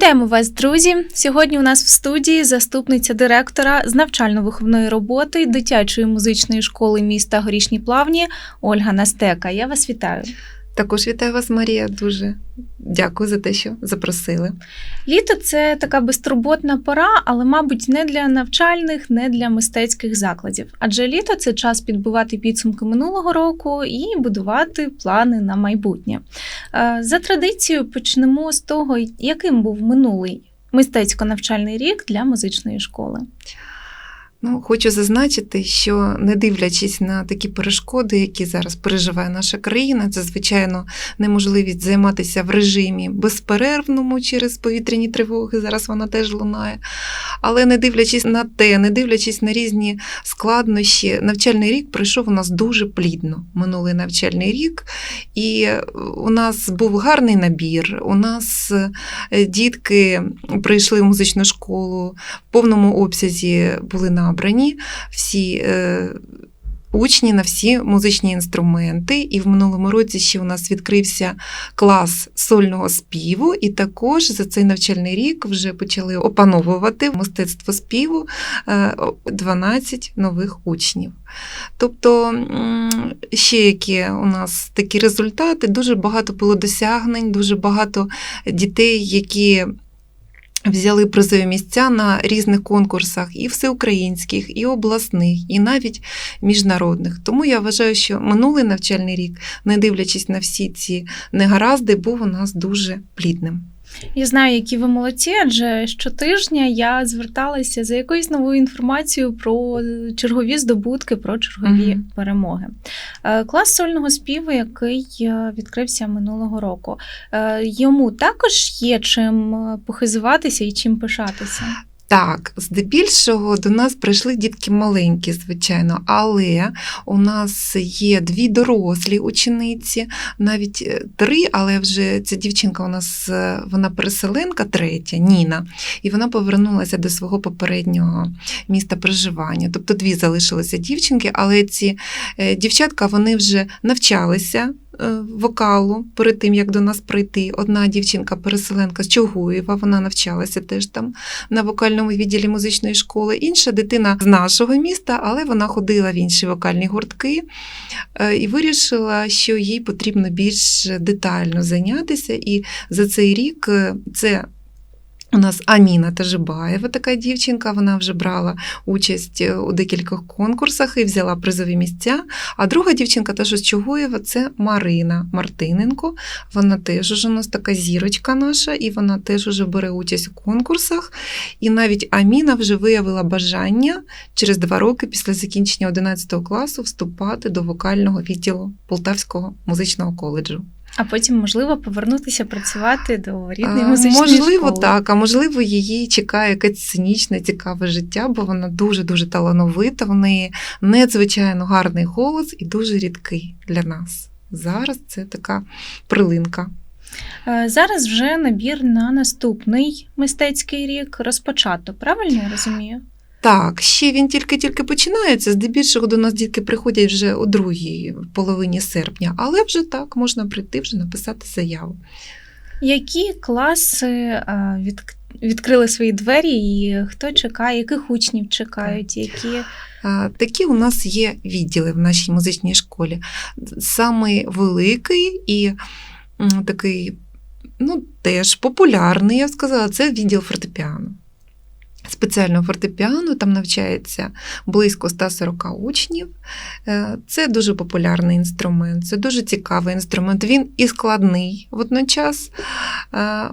Вітаємо вас, друзі! Сьогодні у нас в студії заступниця директора з навчально-виховної роботи дитячої музичної школи міста Горішні Плавні Ольга Настека. Я вас вітаю. Також вітаю вас, Марія. Дуже дякую за те, що запросили. Літо це така безтурботна пора, але, мабуть, не для навчальних, не для мистецьких закладів. Адже літо це час підбивати підсумки минулого року і будувати плани на майбутнє. Е, За традицією почнемо з того, яким був минулий мистецько-навчальний рік для музичної школи. Ну, хочу зазначити, що не дивлячись на такі перешкоди, які зараз переживає наша країна, це звичайно неможливість займатися в режимі безперервному через повітряні тривоги. Зараз вона теж лунає. Але не дивлячись на те, не дивлячись на різні складнощі, навчальний рік пройшов у нас дуже плідно. Минулий навчальний рік, і у нас був гарний набір. У нас е, дітки прийшли в музичну школу в повному обсязі були набрані всі. е, Учні на всі музичні інструменти, і в минулому році ще у нас відкрився клас сольного співу, і також за цей навчальний рік вже почали опановувати мистецтво співу е, 12 нових учнів. Тобто ще які у нас такі результати, дуже багато було досягнень, дуже багато дітей, які взяли призові місця на різних конкурсах, і всеукраїнських, і обласних, і навіть міжнародних. Тому я вважаю, що минулий навчальний рік, не дивлячись на всі ці негаразди, був у нас дуже плідним. Я знаю, які ви молодці, адже щотижня я зверталася за якоюсь новою інформацією про чергові здобутки, про чергові Мгм. перемоги. Е, Клас сольного співу, який е, відкрився минулого року, е, йому також є чим похизуватися і чим пишатися. Так, здебільшого до нас прийшли дітки маленькі, звичайно, але у нас є дві дорослі учениці, навіть е, три, але вже ця дівчинка у нас е, вона переселенка, третя, Ніна, і вона повернулася до свого попереднього міста проживання. Тобто дві залишилися дівчинки, але ці е, дівчатка вони вже навчалися. Е, Вокалу перед тим як до нас прийти. Одна дівчинка-переселенка з Чугуєва, вона навчалася теж там на вокальному відділі музичної школи. Інша дитина з нашого міста, але вона ходила в інші вокальні гуртки е, і вирішила, що їй потрібно більш детально зайнятися. І за цей рік е, це. У нас Аміна Тажибаєва, така дівчинка, вона вже брала участь е, у декількох конкурсах і взяла призові місця. А друга дівчинка, теж з Чугуєва, це Марина Мартиненко. Вона теж уже у нас така зірочка наша, і вона теж уже бере участь у конкурсах. І навіть Аміна вже виявила бажання через два роки після закінчення 11 класу вступати до вокального відділу Полтавського музичного коледжу. А потім, можливо, повернутися працювати до рідної музичної Можливо, школи. так. А можливо, її чекає якесь цинічне, цікаве життя, бо вона дуже-дуже талановита, в неї надзвичайно гарний голос і дуже рідкий для нас. Зараз це така прилинка. Е, Зараз вже набір на наступний мистецький рік розпочато. Правильно я розумію? Так, ще він тільки-тільки починається. Здебільшого до нас дітки приходять вже у другій половині серпня, але вже так можна прийти, вже написати заяву. Які класи від, відкрили свої двері, і хто чекає, яких учнів чекають, які Такі у нас є відділи в нашій музичній школі. Самий великий і такий, ну, теж популярний, я б сказала, це відділ фортепіано. Спеціального фортепіано там навчається близько 140 учнів. Е, Це дуже популярний інструмент, це дуже цікавий інструмент. Він і складний водночас, е,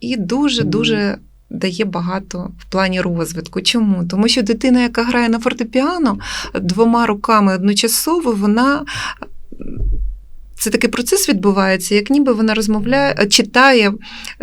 і дуже-дуже дає багато в плані розвитку. Чому? Тому що дитина, яка грає на фортепіано двома руками одночасово, вона. Це такий процес відбувається, як ніби вона розмовляє, читає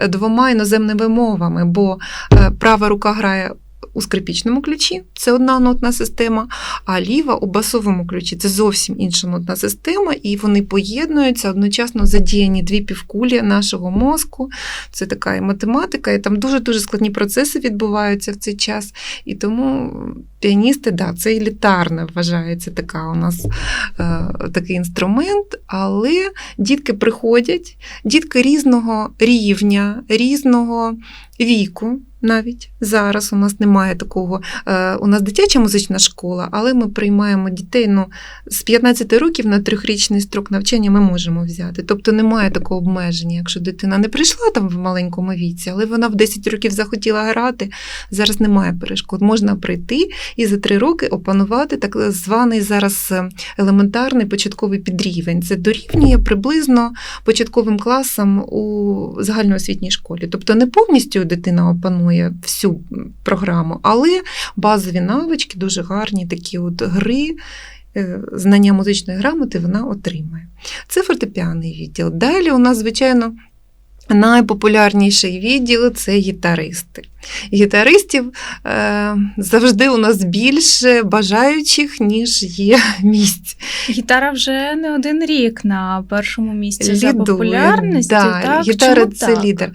двома іноземними мовами, бо е, права рука грає у скрипічному ключі, це одна нотна система, а ліва у басовому ключі це зовсім інша нотна система, і вони поєднуються одночасно задіяні дві півкулі нашого мозку. Це така і математика, і там дуже-дуже складні процеси відбуваються в цей час. І тому піаністи, да, це елітарна вважається така у нас е, такий інструмент, але дітки приходять, дітки різного рівня, різного віку. Навіть зараз у нас немає такого. Е, у нас дитяча музична школа, але ми приймаємо дітей ну, з 15 років на трьохрічний строк навчання ми можемо взяти. Тобто немає такого обмеження. Якщо дитина не прийшла там в маленькому віці, але вона в 10 років захотіла грати, зараз немає перешкод. Можна прийти і за 3 роки опанувати так званий зараз е, елементарний початковий підрівень. Це дорівнює приблизно початковим класам у загальноосвітній школі. Тобто не повністю дитина опанує всю програму, але базові навички дуже гарні, такі от гри. е, Знання музичної грамоти вона отримає. Це фортепіаний відділ. Далі у нас, звичайно, найпопулярніший відділ це гітаристи. Гітаристів е, завжди у нас більше бажаючих, ніж є місць. Гітара вже не один рік на першому місці за популярністю. да, так? гітара Чому це так? лідер.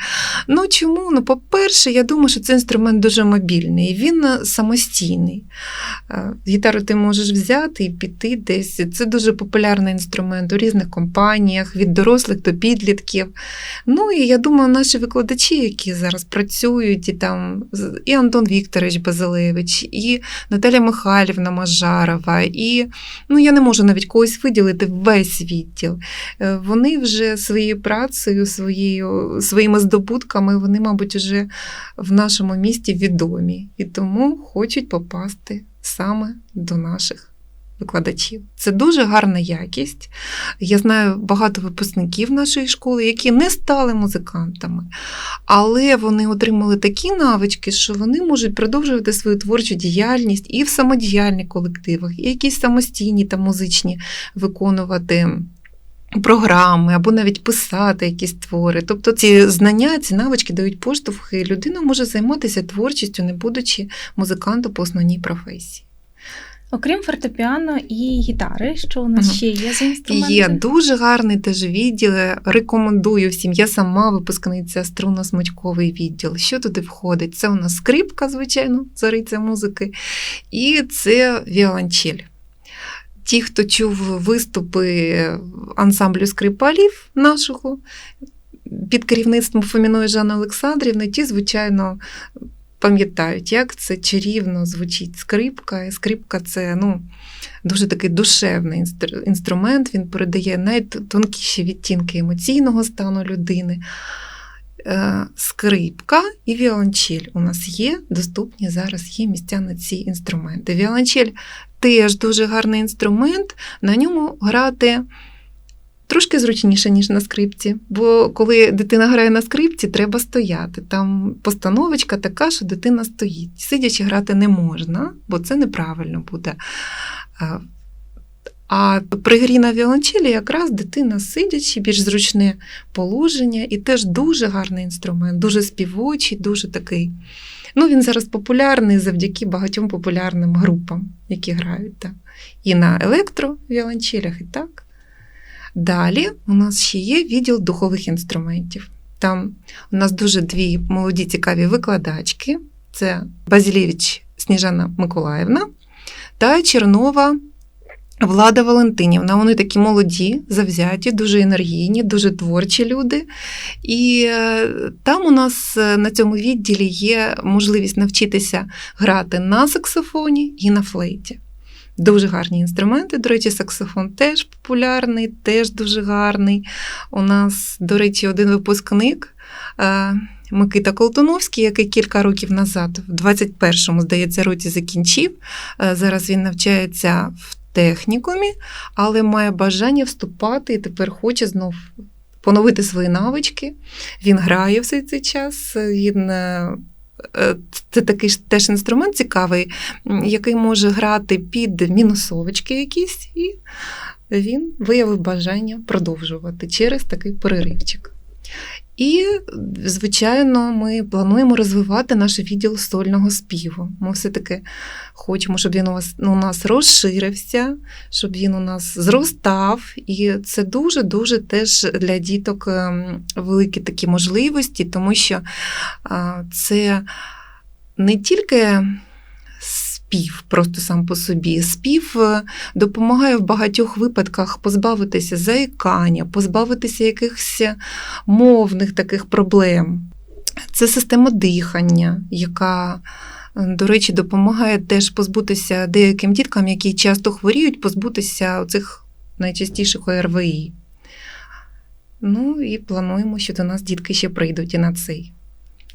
Ну чому? Ну, по-перше, я думаю, що це інструмент дуже мобільний. Він самостійний. Е, Гітару ти можеш взяти і піти десь. Це дуже популярний інструмент у різних компаніях, від дорослих до підлітків. Ну і я думаю, наші викладачі, які зараз працюють, і там і Антон Вікторович Базилевич, і Наталя Михайлівна Мажарова, і ну я не можу навіть когось виділити весь відділ. Е, Вони вже своєю працею, своєю, своїми здобутками, вони, мабуть, вже в нашому місті відомі і тому хочуть попасти саме до наших викладачів. Це дуже гарна якість. Я знаю багато випускників нашої школи, які не стали музикантами, але вони отримали такі навички, що вони можуть продовжувати свою творчу діяльність і в самодіяльних колективах, і якісь самостійні та музичні виконувати. Програми або навіть писати якісь твори. Тобто ці знання, ці навички дають поштовх, і людина може займатися творчістю, не будучи музикантом по основній професії. Окрім фортепіано і гітари, що у нас ще є за інструменти? Є дуже гарний теж відділ. Рекомендую всім. Я сама випускниця струнно-смичковий відділ. Що туди входить? Це у нас скрипка, звичайно, цариця музики, і це віолончель. Ті, хто чув виступи ансамблю скрипалів нашого під керівництвом Фоміної Жани Олександрівни, ті, звичайно, пам'ятають, як це чарівно звучить скрипка. Скрипка це ну, дуже такий душевний інстр- інструмент, він передає найтонкіші відтінки емоційного стану людини. Е, Скрипка і віолончель у нас є, доступні зараз є місця на ці інструменти. Віолончель теж дуже гарний інструмент, на ньому грати трошки зручніше, ніж на скрипці. Бо коли дитина грає на скрипці, треба стояти. Там постановочка така, що дитина стоїть. Сидячи грати не можна, бо це неправильно буде. Е, А при грі на віолончелі якраз дитина сидячи, більш зручне положення, і теж дуже гарний інструмент, дуже співочий, дуже такий. Ну, він зараз популярний завдяки багатьом популярним групам, які грають так. і на електровіолончелях, і так. Далі у нас ще є відділ духових інструментів. Там у нас дуже дві молоді цікаві викладачки: це Базілєвич Сніжана Миколаївна та Чернова Влада Валентинівна. Вони такі молоді, завзяті, дуже енергійні, дуже творчі люди. І е, там у нас е, на цьому відділі є можливість навчитися грати на саксофоні і на флейті. Дуже гарні інструменти. До речі, саксофон теж популярний, теж дуже гарний. У нас, до речі, один випускник. е, Микита Колтуновський, який кілька років назад, в 21-му, здається, році закінчив. Е, Зараз він навчається в технікумі, але має бажання вступати і тепер хоче знов поновити свої навички. Він грає все цей час. Він е, е, це такий теж інструмент цікавий, який може грати під мінусовочки якісь, і він виявив бажання продовжувати через такий переривчик. І, звичайно, ми плануємо розвивати наш відділ сольного співу. Ми все-таки хочемо, щоб він у нас, у нас розширився, щоб він у нас зростав. І це дуже-дуже теж для діток ем, великі такі можливості, тому що це не тільки спів просто сам по собі. Спів е, допомагає в багатьох випадках позбавитися заїкання, позбавитися якихось мовних таких проблем. Це система дихання, яка, е, до речі, допомагає теж позбутися деяким діткам, які часто хворіють, позбутися цих найчастіших ОРВІ. Ну і плануємо, що до нас дітки ще прийдуть і на цей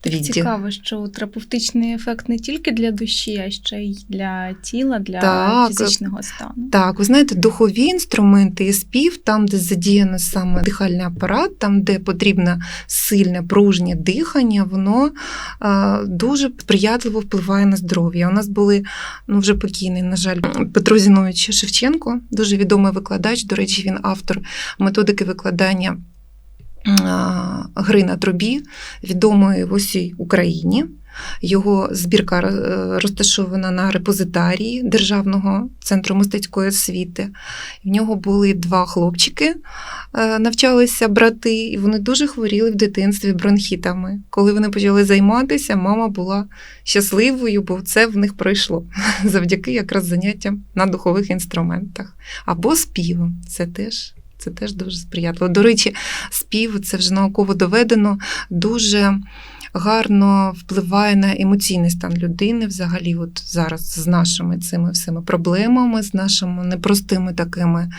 відділ. Цікаво, що терапевтичний ефект не тільки для душі, а ще й для тіла, для Так. фізичного стану. Так, ви знаєте, духові інструменти і спів, там, де задіяно саме дихальний апарат, там, де потрібне сильне пружнє дихання, воно а, дуже сприятливо впливає на здоров'я. У нас були ну, вже покійний, на жаль, Петро Зінович Шевченко, дуже відомий викладач. До речі, він автор методики викладання гри на трубі, відомої в усій Україні. Його збірка е, розташована на репозитарії Державного центру мистецької освіти. В нього були два хлопчики, е, навчалися брати, і вони дуже хворіли в дитинстві бронхітами. Коли вони почали займатися, мама була щасливою, бо це в них пройшло завдяки якраз заняттям на духових інструментах. Або співом. Це теж. Це теж дуже сприятливо. До речі, спів це вже науково доведено, дуже гарно впливає на емоційний стан людини. Взагалі, от зараз з нашими цими всіми проблемами, з нашими непростими такими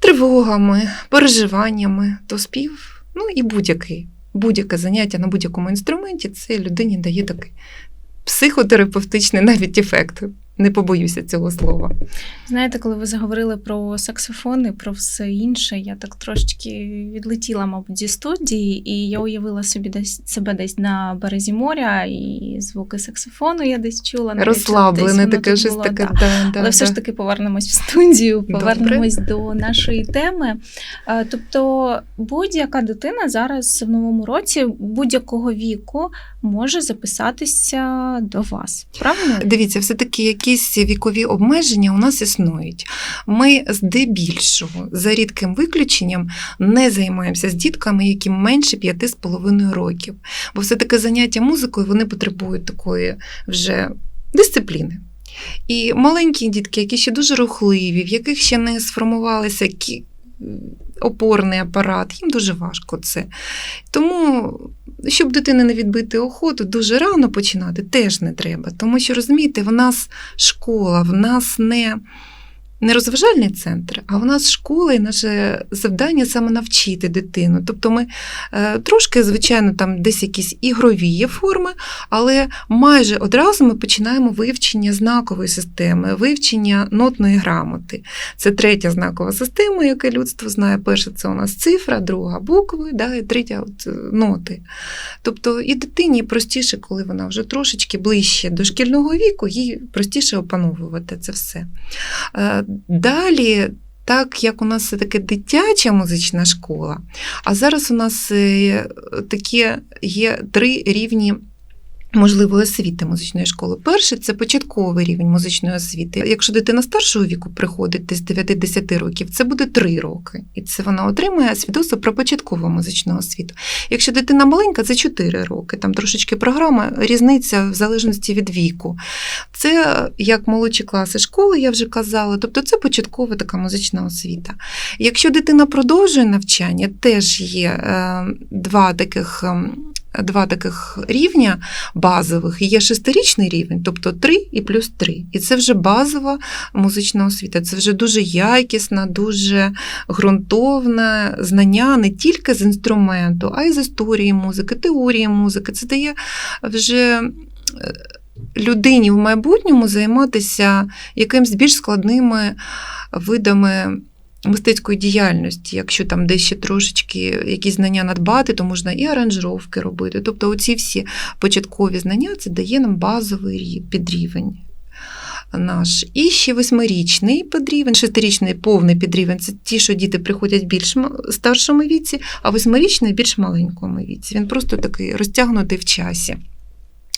тривогами, переживаннями, то спів, ну і будь-який, будь-яке заняття на будь-якому інструменті, це людині дає такий психотерапевтичний навіть ефект. Не побоюся цього слова. Знаєте, коли ви заговорили про саксофони, про все інше, я так трошечки відлетіла, мабуть, зі студії, і я уявила собі десь себе десь на березі моря, і звуки саксофону я десь чула. Розслаблене таке щось було, таке. да. Да, да, Але все да. ж таки повернемось в студію, Добре. повернемось до нашої теми. Е, Тобто, будь-яка дитина зараз в новому році будь-якого віку може записатися до вас. Правильно? Дивіться, все-таки якісь вікові обмеження у нас існують. Ми здебільшого, за рідким виключенням, не займаємося з дітками, яким менше 5,5 років. Бо все-таки заняття музикою вони потребують такої вже дисципліни. І маленькі дітки, які ще дуже рухливі, в яких ще не сформувалися опорний апарат, їм дуже важко це. Тому, щоб дитини не відбити охоту, дуже рано починати теж не треба. Тому що, розумієте, в нас школа, в нас не, не розважальний центр, а в нас школа і наше завдання саме навчити дитину. Тобто ми е, трошки, звичайно, там десь якісь ігрові є форми, але майже одразу ми починаємо вивчення знакової системи, вивчення нотної грамоти. Це третя знакова система, яку людство знає. Перша це у нас цифра, друга букви, да, і третя от, е, ноти. Тобто і дитині простіше, коли вона вже трошечки ближче до шкільного віку, їй простіше опановувати це все. Далі. Так як у нас все таки дитяча музична школа, а зараз у нас е, такі є три рівні можливої освіти музичної школи. Перший це початковий рівень музичної освіти. Якщо дитина старшого віку приходить десь 9-10 років, це буде 3 роки. І це вона отримує свідоцтво про початкову музичну освіту. Якщо дитина маленька, це 4 роки. Там трошечки програма, різниця в залежності від віку. Це як молодші класи школи, я вже казала, тобто це початкова така музична освіта. Якщо дитина продовжує навчання, теж є е, два таких. Два таких рівня базових. Є шестирічний рівень, тобто 3 і плюс 3. І це вже базова музична освіта. Це вже дуже якісна, дуже ґрунтовне знання не тільки з інструменту, а й з історії музики, теорії музики. Це дає вже е, людині в майбутньому займатися якимсь більш складними видами. Мистецької діяльності, якщо там десь ще трошечки якісь знання надбати, то можна і аранжировки робити. Тобто, оці всі початкові знання це дає нам базовий підрівень наш. І ще восьмирічний підрівень, шестирічний повний підрівень це ті, що діти приходять більш старшому віці, а восьмирічний більш маленькому віці. Він просто такий розтягнутий в часі.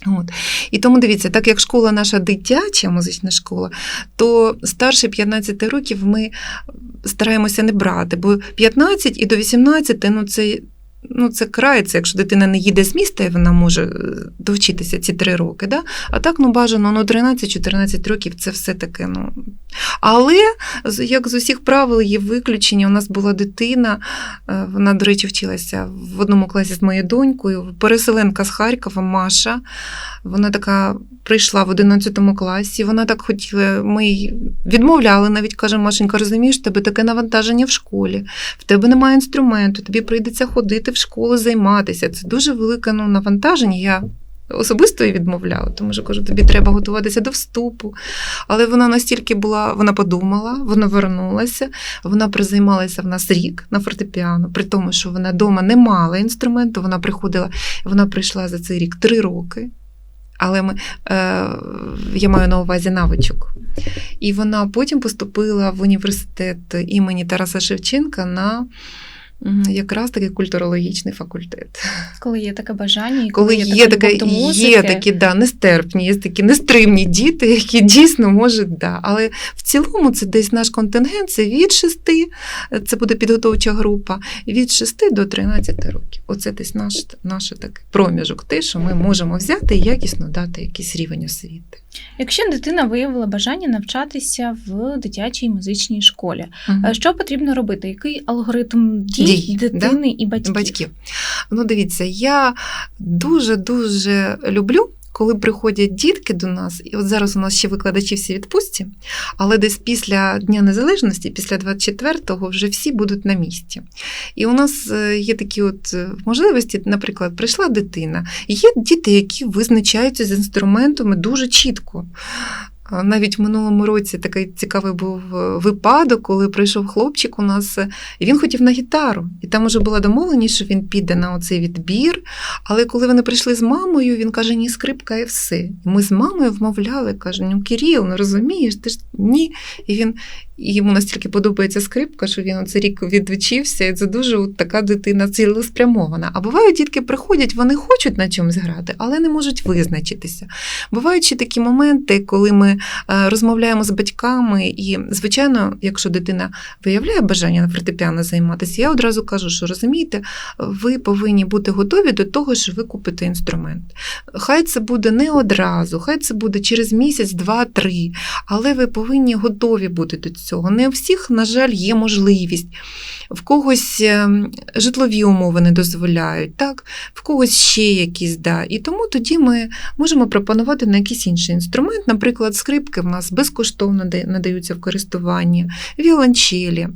От. І тому дивіться, так як школа наша дитяча музична школа, то старше 15 років ми стараємося не брати, бо 15 і до 18 ну це Ну, це це якщо дитина не їде з міста, і вона може е, довчитися ці три роки. Да? А так, ну, бажано, ну, 13-14 років це все таке. Ну. Але, як з усіх правил, є виключення. У нас була дитина, е, вона, до речі, вчилася в одному класі з моєю донькою, переселенка з Харкова, Маша. Вона така прийшла в 11 класі, вона так хотіла, ми їй відмовляли навіть, каже, Машенька, розумієш, тебе таке навантаження в школі, в тебе немає інструменту, тобі прийдеться ходити в школу, займатися. Це дуже велике ну, навантаження. Я особисто їй відмовляла, тому що кажу, тобі треба готуватися до вступу. Але вона настільки була, вона подумала, вона вернулася, вона призаймалася в нас рік на фортепіано, при тому, що вона вдома не мала інструменту, вона приходила, вона прийшла за цей рік три роки. Але ми, е, я маю на увазі навичок. І вона потім поступила в університет імені Тараса Шевченка на якраз таки культурологічний факультет. Коли є таке бажання, і Коли коли є, така таке, є такі да, нестерпні, є такі нестримні діти, які дійсно можуть, да. Але в цілому це десь наш контингент, це від 6, це буде підготовча група, від 6 до 13 років. Оце десь наш, наш такий проміжок, те, що ми можемо взяти і якісно дати якийсь рівень освіти. Якщо дитина виявила бажання навчатися в дитячій музичній школі, е, що потрібно робити? Який алгоритм дій, Дій, дитини і батьків? батьків. Ну, дивіться, я дуже-дуже люблю. Коли приходять дітки до нас, і от зараз у нас ще викладачі всі відпустці, але десь після Дня Незалежності, після 24-го, вже всі будуть на місці. І у нас е, є такі от е, можливості, наприклад, прийшла дитина, і є діти, які визначаються з інструментами дуже чітко. Навіть в минулому році такий цікавий був е, випадок, коли прийшов хлопчик у нас, е, і він хотів на гітару. І там вже була домовленість, що він піде на оцей відбір. Але коли вони прийшли з мамою, він каже: ні, скрипка і все. Ми з мамою вмовляли, каже, ну Кирил, ну розумієш, ти ж ні. І він і йому настільки подобається скрипка, що він оце рік відвчився, і це дуже от така дитина цілеспрямована. А бувають, дітки приходять, вони хочуть на чомусь грати, але не можуть визначитися. Бувають ще такі моменти, коли ми розмовляємо з батьками, і, звичайно, якщо дитина виявляє бажання на фортепіано займатися, я одразу кажу, що розумієте, ви повинні бути готові до того, що ви купите інструмент. Хай це буде не одразу, хай це буде через місяць, два-три, але ви повинні готові бути до цього. Не у всіх, на жаль, є можливість. В когось ем, житлові умови не дозволяють, так? в когось ще якісь. Да. І тому тоді ми можемо пропонувати на якийсь інший інструмент. Наприклад, скрипки в нас безкоштовно надаються в користування, віолончелі.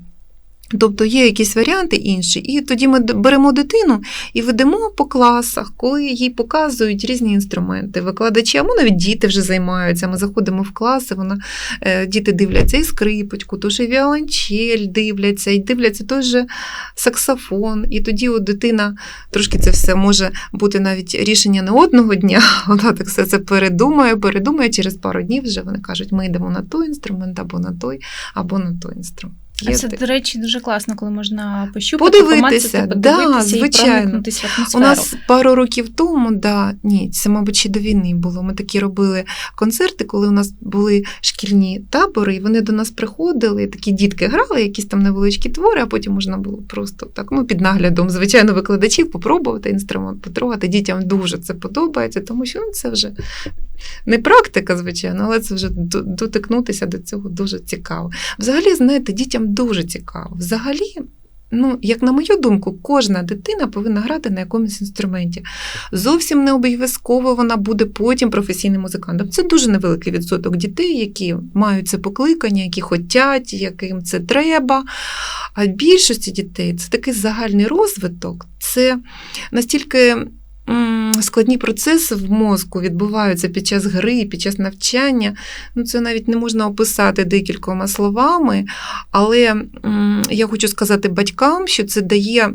Тобто є якісь варіанти інші, і тоді ми беремо дитину і ведемо по класах, коли їй показують різні інструменти. Викладачі, або навіть діти вже займаються. Ми заходимо в класи, вона, е, діти дивляться і скрипочку, тож і віолончель дивляться, і дивляться той же саксофон. І тоді от дитина трошки це все може бути навіть рішення не одного дня. Вона так все це передумає, передумає через пару днів вже вони кажуть, ми йдемо на той інструмент, або на той, або на той інструмент. А Є це, до речі, дуже класно, коли можна пощупати, Подивитися, помацати, да, подивитися і звичайно. проникнутися в У нас пару років тому, да, ні, це, мабуть, ще до війни було. Ми такі робили концерти, коли у нас були шкільні табори, і вони до нас приходили, і такі дітки грали, якісь там невеличкі твори, а потім можна було просто так, ну, під наглядом, звичайно, викладачів попробувати інструмент, потрогати. Дітям дуже це подобається, тому що ну, це вже не практика, звичайно, але це вже дотикнутися до цього дуже цікаво. Взагалі, знаєте, дітям дуже цікаво. Взагалі, ну, як на мою думку, кожна дитина повинна грати на якомусь інструменті. Зовсім не обов'язково вона буде потім професійним музикантом. Це дуже невеликий відсоток дітей, які мають це покликання, які хочуть, яким це треба. А більшості дітей це такий загальний розвиток, це настільки. Складні процеси в мозку відбуваються під час гри, під час навчання. Ну, це навіть не можна описати декількома словами, але я хочу сказати батькам, що це дає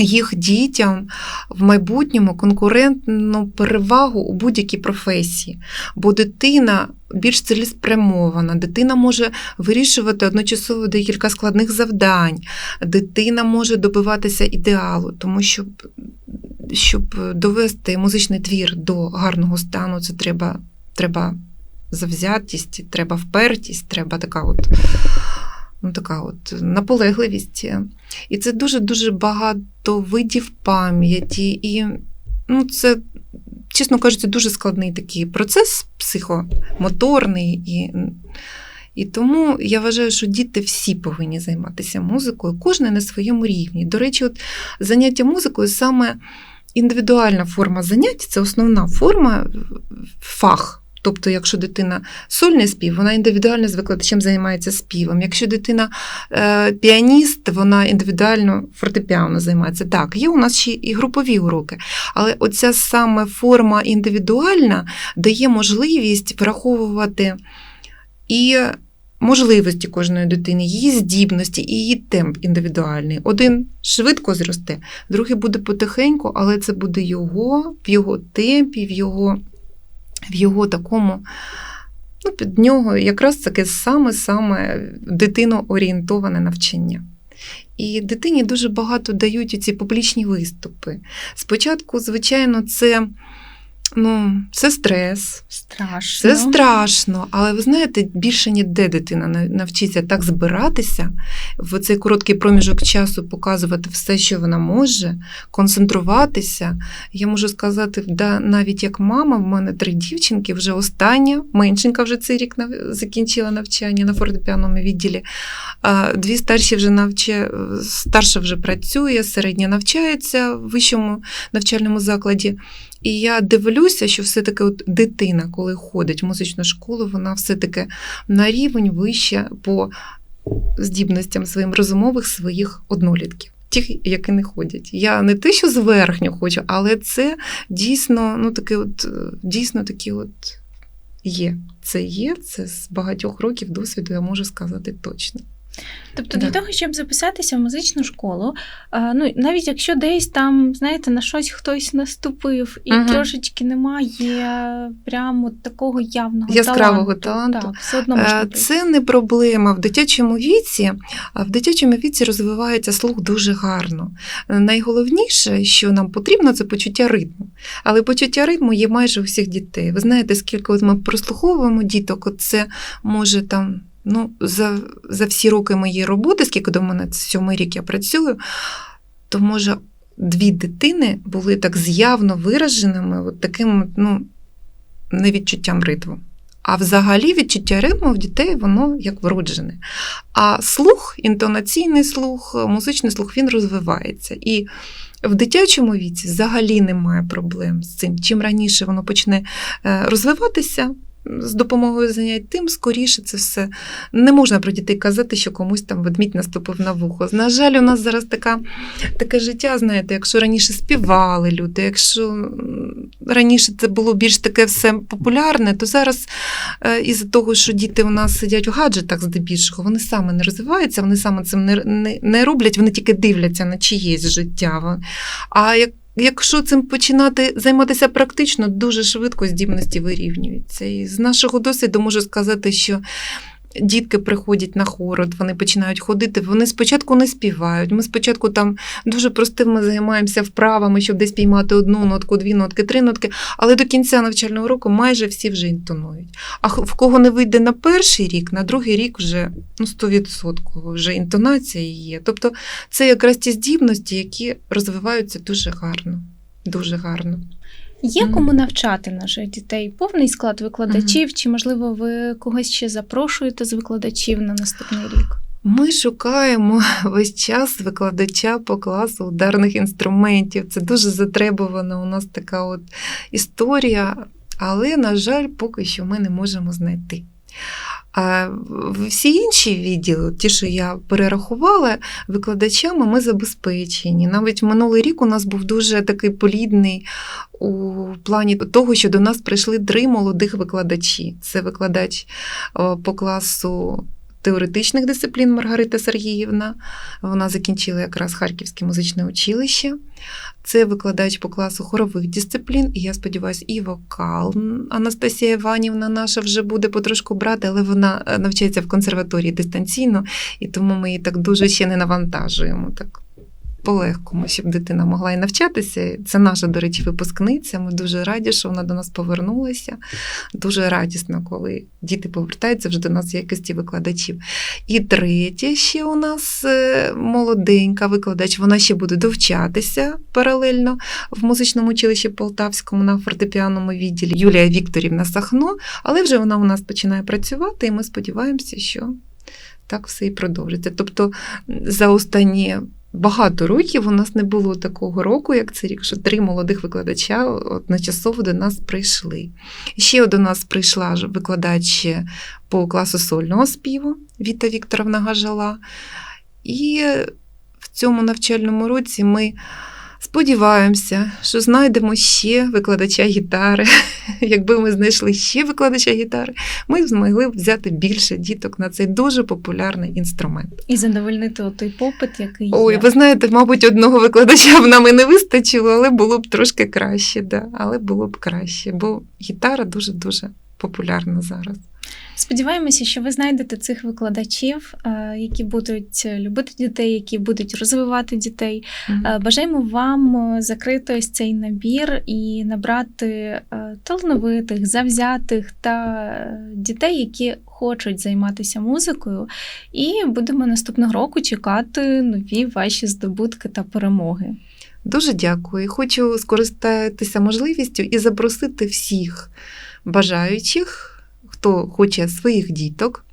їх дітям в майбутньому конкурентну перевагу у будь-якій професії. Бо дитина більш цілеспрямована, дитина може вирішувати одночасово декілька складних завдань, дитина може добиватися ідеалу, тому що щоб довести музичний твір до гарного стану, це треба, треба завзятість, треба впертість, треба така от ну, така от наполегливість. І це дуже-дуже багато видів пам'яті. І ну, це, чесно кажучи, дуже складний такий процес психомоторний. І, і тому я вважаю, що діти всі повинні займатися музикою, кожен на своєму рівні. До речі, от заняття музикою саме індивідуальна форма занять це основна форма фах. Тобто, якщо дитина сольний спів, вона індивідуально з викладачем займається співом. Якщо дитина е, піаніст, вона індивідуально фортепіано займається. Так, є у нас ще і групові уроки, але оця саме форма індивідуальна дає можливість враховувати і можливості кожної дитини, її здібності і її темп індивідуальний. Один швидко зросте, другий буде потихеньку, але це буде його в його темпі, в його в його такому, ну, під нього якраз таке саме-саме дитиноорієнтоване навчання. І дитині дуже багато дають ці публічні виступи. Спочатку, звичайно, це. Ну, це стрес, Страшно. це страшно, але ви знаєте, більше ніде дитина навчиться так збиратися в цей короткий проміжок часу, показувати все, що вона може, концентруватися. Я можу сказати, да, навіть як мама, в мене три дівчинки, вже остання, меншенька вже цей рік закінчила навчання на фортепіаному відділі. Дві старші вже навчає, старша вже працює, середня навчається в вищому навчальному закладі. І я дивлюся, що все-таки от дитина, коли ходить в музичну школу, вона все-таки на рівень вище по здібностям своїм розумових своїх однолітків. Тих, які не ходять. Я не те, що зверхньо хочу, але це дійсно, ну таке, от дійсно такі от є. Це є, це з багатьох років досвіду, я можу сказати точно. Тобто, для того, щоб записатися в музичну школу, ну навіть якщо десь там, знаєте, на щось хтось наступив і uh трошечки немає прямо такого явного яскравого таланту, таланту, так, все одно можна це не проблема. В дитячому віці, в дитячому віці розвивається слух дуже гарно. Найголовніше, що нам потрібно, це почуття ритму. Але почуття ритму є майже у всіх дітей. Ви знаєте, скільки от ми прослуховуємо діток, от це може там. Ну, за за всі роки моєї роботи, скільки до мене сьомий рік я працюю, то може дві дитини були так з'явно вираженими, от таким ну, невідчуттям ритму. А взагалі відчуття ритму в дітей воно як вроджене. А слух, інтонаційний слух, музичний слух він розвивається. І в дитячому віці взагалі немає проблем з цим. Чим раніше воно почне е, розвиватися, з допомогою занять, тим скоріше це все не можна про дітей казати, що комусь там ведмідь наступив на вухо. На жаль, у нас зараз така, таке життя, знаєте, якщо раніше співали люди, якщо раніше це було більш таке все популярне, то зараз е, із-за того, що діти у нас сидять у гаджетах здебільшого, вони саме не розвиваються, вони саме цим не, не, не роблять, вони тільки дивляться на чиєсь життя. А як Якщо цим починати займатися практично, дуже швидко здібності вирівнюються. І з нашого досвіду можу сказати, що дітки приходять на хор, вони починають ходити, вони спочатку не співають. Ми спочатку там дуже простими займаємося вправами, щоб десь піймати одну нотку, дві нотки, три нотки, але до кінця навчального року майже всі вже інтонують. А в кого не вийде на перший рік, на другий рік вже ну, 100% вже інтонація є. Тобто це якраз ті здібності, які розвиваються дуже гарно. Дуже гарно. Є кому навчати наших дітей? Повний склад викладачів, чи, можливо, ви когось ще запрошуєте з викладачів на наступний рік? Ми шукаємо весь час викладача по класу ударних інструментів. Це дуже затребувана у нас така от історія, але, на жаль, поки що ми не можемо знайти. Всі інші відділи, ті, що я перерахувала, викладачами ми забезпечені. Навіть минулий рік у нас був дуже такий полідний у плані того, що до нас прийшли три молодих викладачі. Це викладач по класу. Теоретичних дисциплін Маргарита Сергіївна. Вона закінчила якраз Харківське музичне училище. Це викладач по класу хорових дисциплін, і я сподіваюся, і вокал. Анастасія Іванівна наша вже буде потрошку брати, але вона е, навчається в консерваторії дистанційно, і тому ми її так дуже ще не навантажуємо. Так по-легкому, щоб дитина могла і навчатися. Це наша, до речі, випускниця. Ми дуже раді, що вона до нас повернулася. Дуже радісно, коли діти повертаються вже до нас в якості викладачів. І третє, ще у нас е, молоденька викладач, вона ще буде довчатися паралельно в музичному училищі Полтавському на фортепіаному відділі Юлія Вікторівна Сахно, але вже вона у нас починає працювати, і ми сподіваємося, що так все і продовжиться. Тобто за останні багато років у нас не було такого року, як це рік, що три молодих викладача одночасово до нас прийшли. Ще до нас прийшла викладач по класу сольного співу Віта Вікторовна Гажала. І в цьому навчальному році ми сподіваємося, що знайдемо ще викладача гітари. Якби ми знайшли ще викладача гітари, ми б змогли б взяти більше діток на цей дуже популярний інструмент. І задовольнити той попит, який Ой, є. ви знаєте, мабуть, одного викладача б нам і не вистачило, але було б трошки краще, да. але було б краще, бо гітара дуже-дуже популярна зараз. Сподіваємося, що ви знайдете цих викладачів, е, які будуть любити дітей, які будуть розвивати дітей. Е, Бажаємо вам е, закрити ось цей набір і набрати е, талановитих, завзятих та е, дітей, які хочуть займатися музикою. І будемо наступного року чекати нові ваші здобутки та перемоги. Дуже дякую. Хочу скористатися можливістю і запросити всіх бажаючих, хто хоче своїх діток.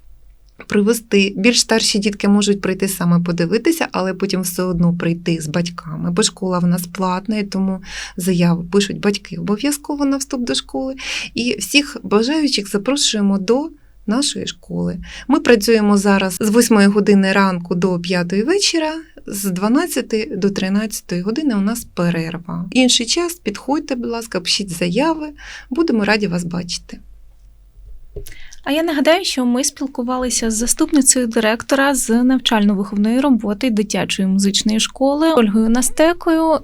Привезти більш старші дітки можуть прийти саме подивитися, але потім все одно прийти з батьками, бо школа в нас платна, і тому заяву пишуть батьки обов'язково на вступ до школи. І всіх бажаючих запрошуємо до нашої школи. Ми працюємо зараз з 8 години ранку до 5 вечора, з 12 до 13 години у нас перерва. Інший час підходьте, будь ласка, пишіть заяви, будемо раді вас бачити. А я нагадаю, що ми спілкувалися з заступницею директора з навчально-виховної роботи дитячої музичної школи Ольгою Настекою.